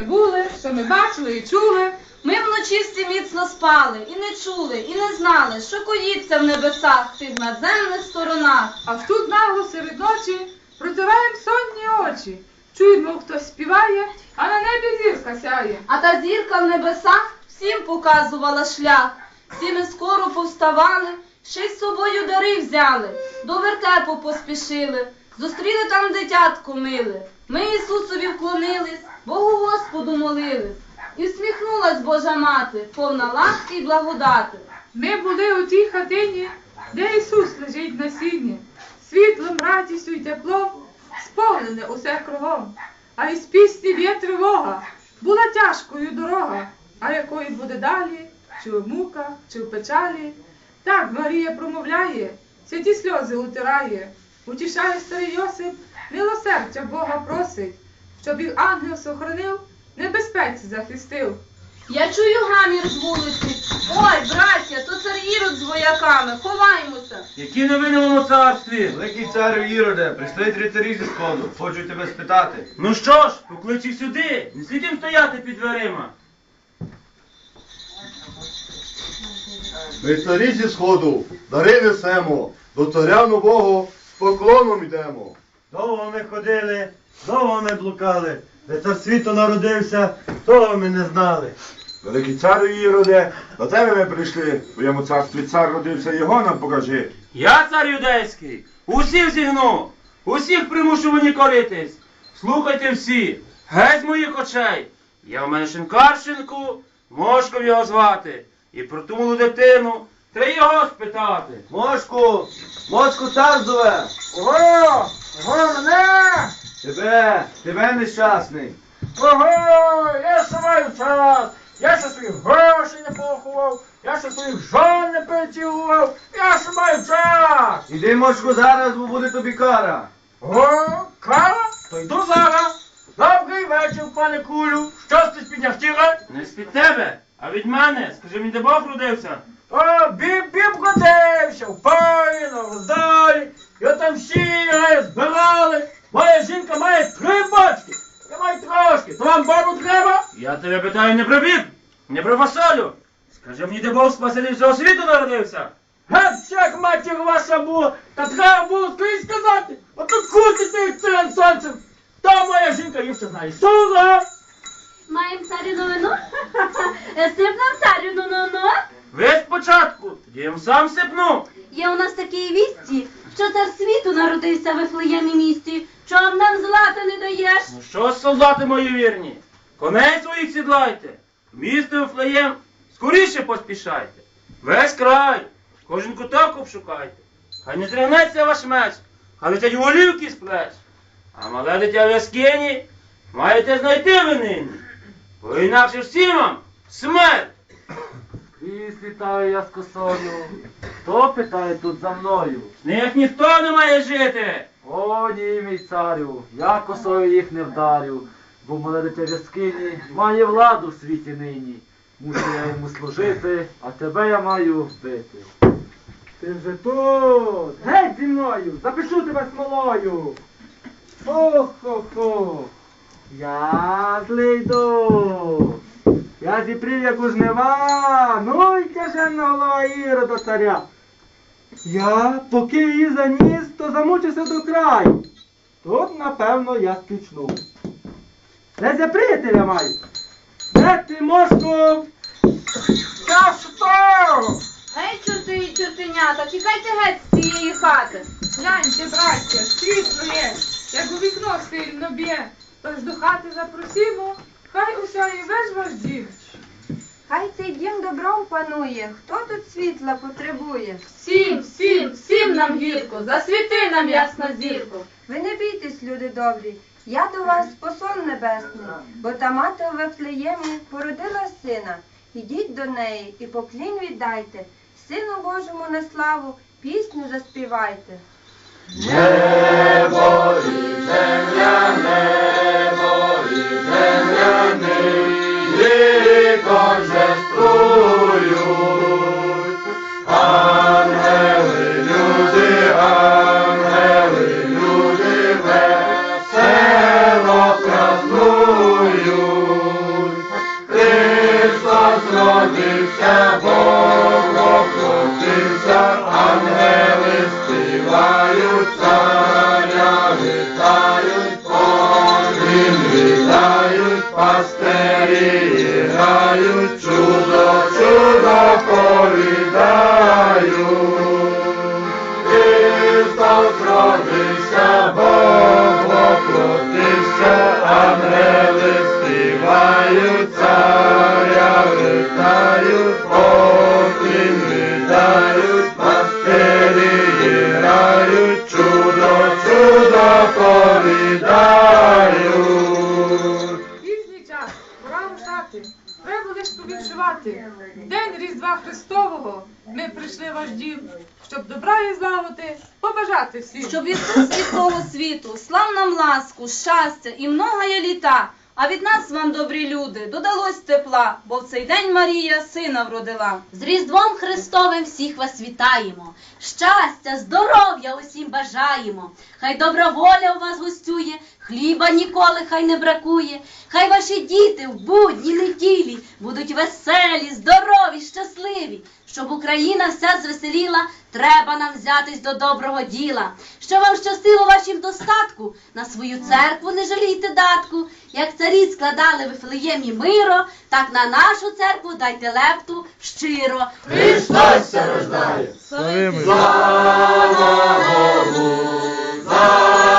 були, що ми бачили і чули. Ми вночі всі міцно спали, і не чули, і не знали, що коїться в небесах тих надземних сторонах. Аж тут нагло серед ночі протираєм сонні очі. Чуємо, хтось співає, а на небі зірка сяє. А та зірка в небесах всім показувала шлях. Всі ми скоро повставали, ще й з собою дари взяли, до вертепу поспішили, зустріли там дитятко миле. Ми Ісусові вклонились, Богу Господу молились. І всміхнулась Божа мати, повна ласки й благодати. Ми були у тій хатині, де Ісус лежить на сіні. Світлом, радістю й теплом сповнене усе кругом. А із пісні б'є тривога. Була тяжкою дорога, а якою буде далі, чи в муках, чи в печалі. Так Марія промовляє, святі сльози утирає, утішає старий Йосип, милосердя Бога просить, щоб їх ангел сохранив, небезпеці захистив. Я чую гамір з вулиці. Ой, браття, то цар Ірод з вояками, ховаймося. Які новини в моєму царстві? Великий царю Іроде, прийшли три царі зі сходу, хочу тебе спитати. Ну що ж, поклич їх сюди, не слід їм стояти під дверима. Ми царі зі сходу, дари несемо, до царя нового з поклоном йдемо. Довго ми ходили, довго ми блукали, де цар світу народився, того ми не знали. Великий царю Іроде, до тебе ми прийшли, в твоєму царстві цар родився, його нам покажи. Я цар юдейський, усіх зігну, усіх примушу мені коритись. Слухайте всі, геть з моїх очей. Я в мене шинкарщинку, мошком його звати. І про ту малу дитину треба його спитати. Мошку! Мошку цар зове! Ого! Ого мене! Тебе! Тебе нещасний! Ого! Я ще маю час! Я ще своїх грошей не поховав, я ще своїх жон не перецілував, я ще маю час! Іди, мошку, зараз, бо буде тобі кара! О, кава? То йду зараз! Добрий вечір, пане кулю! Що ти підняв тіла? Не з-під тебе, а від мене. Скажи мені, де Бог родився? О, біб-біб годився, в парі, на роздолі, його там всі збирали. Моя жінка має три бочки, я маю трошки, то вам бабу треба? Я тебе питаю не про біб, не про фасолю. Скажи мені, де Бог спаситель всього світу народився? Геть, матір ваша була, та треба було скрізь сказати, отут кутите як царем сонцем. Та моя жінка їх все знає. Сура! Маємо царю новину? Сип нам царю ну-ну-ну. Ви спочатку, тоді я вам сам сипну. Є у нас такі вісті, що цар світу народився в Вифлеємі місті. Чом нам злата не даєш? Ну що, ж, солдати мої вірні, коней своїх сідлайте, місто Вифлеєм скоріше поспішайте. Весь край, кожен куток обшукайте. Хай не тригнеться ваш меч, хай летять голівки з плеч. А мале дитя в яскині маєте знайти ви нині, бо інакше всім вам смерть. І слітаю я з косою. Хто питає тут за мною? З них ніхто не має жити. О, ні, мій царю, я косою їх не вдарю, бо мале дитя в має владу в світі нині. Мушу я йому служити, а тебе я маю вбити. Ти вже тут! Геть зі мною! Запишу тебе смолою! Хо-хо-хо! Я злий дух! Я зіпрів як у жнива, ну й тяжена голова Іра до царя. Я, поки її заніс, то замучився до краю. Тут, напевно, я спічну. Де я приятеля маю? Де ти, мошку? Я що? Гей, чорти і чортенята, тікайте геть з цієї хати. Гляньте, браття, світло є, як у вікно сильно б'є. Тож до хати запросімо, хай усяє весь ваш дім. Хай цей дім добром панує, хто тут світла потребує. Всім, всім, всім нам гірко, засвіти нам ясна зірко. Ви не бійтесь, люди добрі, я до вас посол небесний, бо та мати в Вифлеємі породила сина. Ідіть до неї і поклін віддайте, Сину Божому на славу пісню заспівайте. Небо і земля, небо пастирі грають, чудо, чудо повідають. Христос родився, Бог воплотився, ангели співають, царя вітають, Христового ми прийшли в ваш дім, щоб добра і злагоди побажати всім. Щоб Ісус від того світу слав нам ласку, щастя і многоє літа. А від нас вам, добрі люди, додалось тепла, бо в цей день Марія сина вродила. З Різдвом Христовим всіх вас вітаємо. Щастя, здоров'я усім бажаємо. Хай добра воля у вас гостює, хліба ніколи хай не бракує. Хай ваші діти в будні неділі будуть веселі, здорові, щасливі. Щоб Україна вся звеселіла, треба нам взятись до доброго діла. Що вам щастило вашім достатку, на свою церкву не жалійте датку. Як царі складали в Вифлеємі миро, так на нашу церкву дайте лепту щиро. Христос рождає! Слава Богу! Слава